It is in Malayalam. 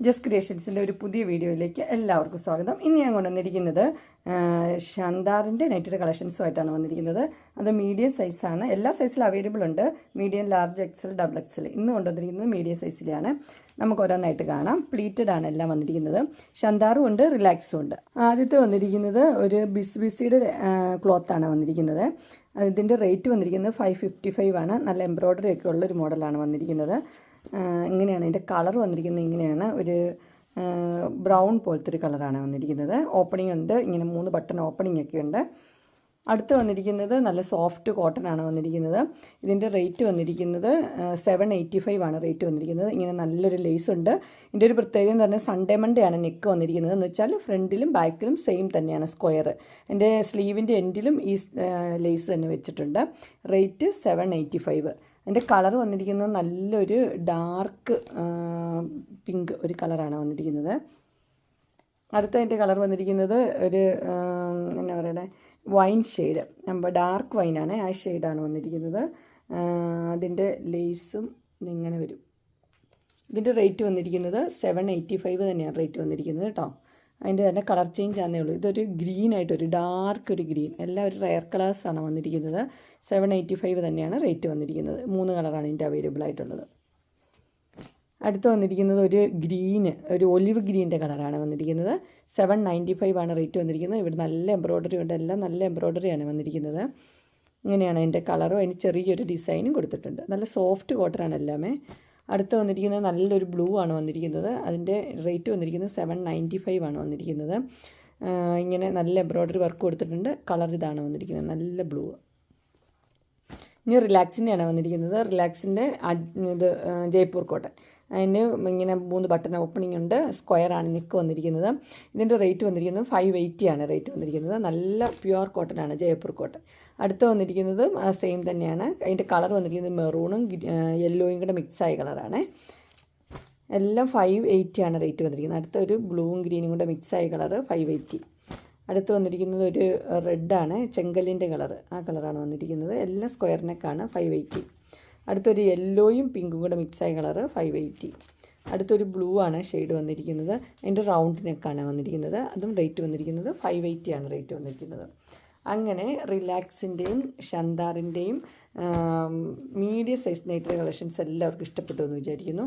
ജസ് ക്രിയേഷൻസിന്റെ ഒരു പുതിയ വീഡിയോയിലേക്ക് എല്ലാവർക്കും സ്വാഗതം. ഇന്ന് ഞാൻ കൊണ്ടുവന്നിരിക്കുന്നത് ഷാന്താറിന്റെ നൈറ്റഡ് കളക്ഷൻസുമായിട്ടാണ് വന്നിരിക്കുന്നത്. അത് മീഡിയം സൈസാണ് എല്ലാ സൈസിലും അവൈലബിൾ ഉണ്ട്. Medium large XL double XL ഇന്ന് കൊണ്ടുവന്നിരിക്കുന്നത് മീഡിയം സൈസിലാണ് നമുക്ക് ഓരോന്നായിട്ട് കാണാം. പ്ലീറ്റഡ് ആണ് എല്ലാം വന്നിരിക്കുന്നത്. ഷന്താറും ഉണ്ട് റിലാക്സും ഉണ്ട്. ആദ്യത്തെ വന്നിരിക്കുന്നത് ഒരു ബിസ് ബിസിയുടെ ക്ലോത്താണ് വന്നിരിക്കുന്നത്. ഇതിന്റെ റേറ്റ് വന്നിരിക്കുന്നത് ഫൈവ് ഫിഫ്റ്റി ഫൈവ് ആണ്. നല്ല എംബ്രോയ്ഡറി ഒക്കെ ഉള്ളൊരു മോഡലാണ് വന്നിരിക്കുന്നത്. ഇങ്ങനെയാണ്. ഇതിന്റെ കളർ വന്നിരിക്കുന്നത് ഇങ്ങനെയാണ്. ഒരു ബ്രൗൺ പോലത്തെ ഒരു കളറാണ് വന്നിരിക്കുന്നത്. ഓപ്പണിംഗ് ഉണ്ട്. ഇങ്ങനെ മൂന്ന് ബട്ടൺ ഓപ്പണിംഗ് ഒക്കെ ഉണ്ട്. അടുത്ത് വന്നിരിക്കുന്നത് നല്ല സോഫ്റ്റ് കോട്ടൺ ആണ് വന്നിരിക്കുന്നത്. ഇതിന്റെ റേറ്റ് വന്നിരിക്കുന്നത് സെവൻ എയ്റ്റി ഫൈവ് ആണ് റേറ്റ് വന്നിരിക്കുന്നത്. ഇങ്ങനെ നല്ലൊരു ലേസ് ഉണ്ട്. ഇതിന്റെ ഒരു പ്രത്യേകത എന്ന് പറഞ്ഞാൽ സൺഡേ മൺഡേ ആണ് നെക്ക് വന്നിരിക്കുന്നത്. എന്ന് വെച്ചാൽ ഫ്രണ്ടിലും ബാക്കിലും സെയിം തന്നെയാണ് സ്ക്വയർ എന്റെ സ്ലീവിന്റെ എൻഡിലും ഈ ലേസ് തന്നെ വെച്ചിട്ടുണ്ട്. റേറ്റ് സെവൻ എയ്റ്റി ഫൈവ് അതിന്റെ കളർ വന്നിരിക്കുന്നത് നല്ലൊരു ഡാർക്ക് പിങ്ക് ഒരു കളറാണ് വന്നിരിക്കുന്നത്. അടുത്ത അതിന്റെ കളർ വന്നിരിക്കുന്നത് ഒരു എന്നാ പറയണേ വൈൻ ഷെയ്ഡ്. നമ്മൾ ഡാർക്ക് വൈനാണ് ആ ഷെയ്ഡാണ് വന്നിരിക്കുന്നത്. അതിന്റെ ലേസും ഇങ്ങനെ വരും. ഇതിന്റെ റേറ്റ് വന്നിരിക്കുന്നത് സെവൻ എയ്റ്റി ഫൈവ് തന്നെയാണ് റേറ്റ് വന്നിരിക്കുന്നത് കേട്ടോ. അതിന്റെ തന്നെ കളർ ചേഞ്ച് ആണെന്നേ ഉള്ളൂ. ഇതൊരു ഗ്രീൻ ആയിട്ട് ഒരു ഡാർക്ക് ഒരു ഗ്രീൻ എല്ലാം ഒരു റയർ കളേഴ്സാണ് വന്നിരിക്കുന്നത്. സെവൻ എയ്റ്റി ഫൈവ് തന്നെയാണ് റേറ്റ് വന്നിരിക്കുന്നത്. മൂന്ന് കളറാണ് ഇതിന്റെ അവൈലബിൾ ആയിട്ടുള്ളത്. അടുത്ത് വന്നിരിക്കുന്നത് ഒരു ഗ്രീന് ഒരു ഒലിവ് ഗ്രീന്റെ കളറാണ് വന്നിരിക്കുന്നത്. സെവൻ നയന്റി ഫൈവ് ആണ് റേറ്റ് വന്നിരിക്കുന്നത്. ഇവിടെ നല്ല എംബ്രോയ്ഡറി ഉണ്ട്. എല്ലാം നല്ല എംബ്രോയ്ഡറിയാണ് വന്നിരിക്കുന്നത്. ഇങ്ങനെയാണ് അതിന്റെ കളറും അതിന് ചെറിയൊരു ഡിസൈനും കൊടുത്തിട്ടുണ്ട്. നല്ല സോഫ്റ്റ് കോട്ടറാണ് എല്ലാമേ. അടുത്ത് വന്നിരിക്കുന്നത് നല്ലൊരു ബ്ലൂ ആണ് വന്നിരിക്കുന്നത്. അതിന്റെ റേറ്റ് വന്നിരിക്കുന്നത് സെവൻ നയന്റി ഫൈവ് ആണ് വന്നിരിക്കുന്നത്. ഇങ്ങനെ നല്ല എംബ്രോയ്ഡറി വർക്ക് കൊടുത്തിട്ടുണ്ട്. കളർ ഇതാണ് വന്നിരിക്കുന്നത്. നല്ല ബ്ലൂ. ഇനി റിലാക്സിന്റെയാണ് വന്നിരിക്കുന്നത്. റിലാക്സിന്റെ ഇത് ജയ്പൂർ കോട്ടൺ. അതിന് ഇങ്ങനെ മൂന്ന് ബട്ടൺ ഓപ്പണിംഗ് ഉണ്ട്. സ്ക്വയർ ആണ് നെക്ക് വന്നിരിക്കുന്നത്. ഇതിന്റെ റേറ്റ് വന്നിരിക്കുന്നത് ഫൈവ് എയ്റ്റി ആണ് റേറ്റ് വന്നിരിക്കുന്നത്. നല്ല പ്യുവർ കോട്ടൺ ആണ് ജയപ്പൂർ കോട്ടൺ അടുത്ത് വന്നിരിക്കുന്നത് സെയിം തന്നെയാണ്. അതിന്റെ കളർ വന്നിരിക്കുന്നത് മെറൂണും യെല്ലോയും കൂടെ മിക്സായ കളറാണ് എല്ലാം ഫൈവ് എയ്റ്റി ആണ് റേറ്റ് വന്നിരിക്കുന്നത്. അടുത്ത ഒരു ബ്ലൂവും ഗ്രീനും കൂടെ മിക്സായ കളറ് ഫൈവ് എയ്റ്റി അടുത്ത് വന്നിരിക്കുന്നത് ഒരു റെഡാണ് ചെങ്കല്ലിന്റെ കളറ് ആ കളറാണ് വന്നിരിക്കുന്നത്. എല്ലാം സ്ക്വയർ നെക്കാണ് ഫൈവ് എയ്റ്റി അടുത്തൊരു യെല്ലോയും പിങ്കും കൂടെ മിക്സായ കളറ് ഫൈവ് എയ്റ്റി അടുത്തൊരു ബ്ലൂ ആണ് ഷെയ്ഡ് വന്നിരിക്കുന്നത്. അതിന്റെ റൗണ്ട് നെക്കാണ് വന്നിരിക്കുന്നത്. അതും റേറ്റ് വന്നിരിക്കുന്നത് ഫൈവ് എയ്റ്റി ആണ് റേറ്റ് വന്നിരിക്കുന്നത്. അങ്ങനെ റിലാക്സിന്റെയും ഷന്താറിന്റെയും മീഡിയം സൈസ് നൈറ്റിലെ കളക്ഷൻസ് എല്ലാവർക്കും ഇഷ്ടപ്പെട്ടു എന്ന് വിചാരിക്കുന്നു.